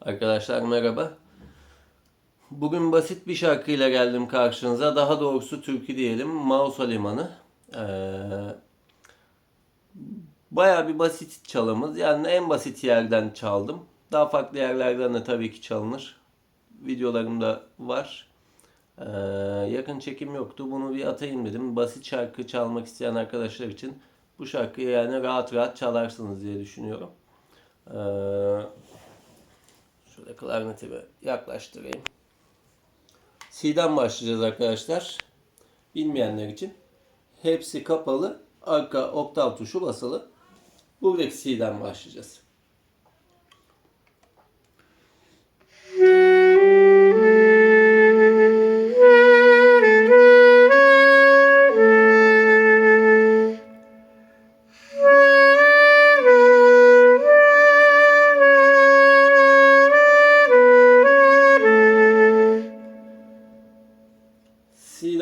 Arkadaşlar merhaba. Bugün basit bir şarkıyla geldim karşınıza. Daha doğrusu türkü diyelim. Mausa Limanı. Ee, Baya bir basit çalımız. Yani en basit yerden çaldım. Daha farklı yerlerden de tabii ki çalınır. Videolarımda var. Ee, yakın çekim yoktu. Bunu bir atayım dedim. Basit şarkı çalmak isteyen arkadaşlar için bu şarkıyı yani rahat rahat çalarsınız diye düşünüyorum. Ee, şöyle klarnetimi yaklaştırayım. C'den başlayacağız arkadaşlar. Bilmeyenler için. Hepsi kapalı. Arka oktav tuşu basılı. Buradaki C'den başlayacağız.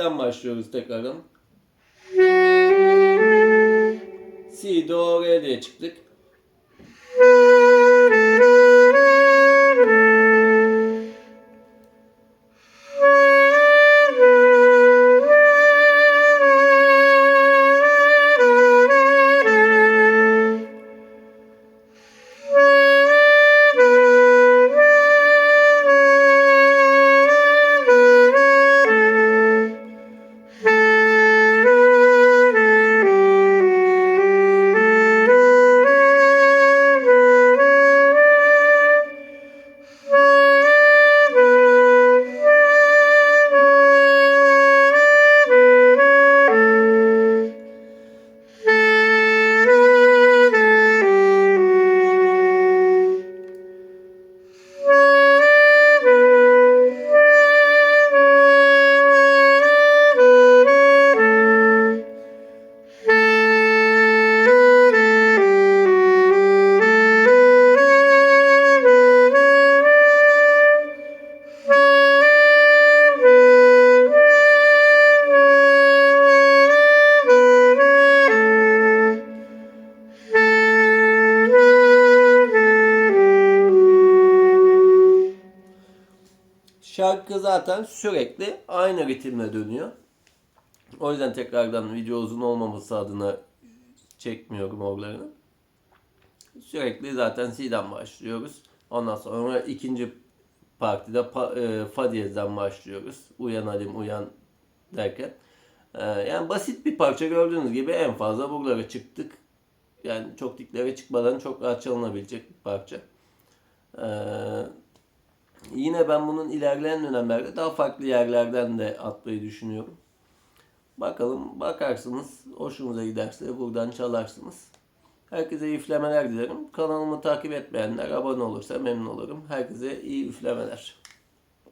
C'den başlıyoruz tekrardan. Si, do, re diye çıktık. Şarkı zaten sürekli aynı ritimle dönüyor. O yüzden tekrardan video uzun olmaması adına çekmiyorum oralarını. Sürekli zaten C'den başlıyoruz. Ondan sonra ikinci partide pa, e, Fa diyezden başlıyoruz. Uyan Halim uyan derken. E, yani basit bir parça gördüğünüz gibi en fazla buralara çıktık. Yani çok diklere çıkmadan çok rahat çalınabilecek bir parça. Eee Yine ben bunun ilerleyen dönemlerde daha farklı yerlerden de atmayı düşünüyorum. Bakalım bakarsınız hoşunuza giderse buradan çalarsınız. Herkese iyi üflemeler dilerim. Kanalımı takip etmeyenler abone olursa memnun olurum. Herkese iyi üflemeler.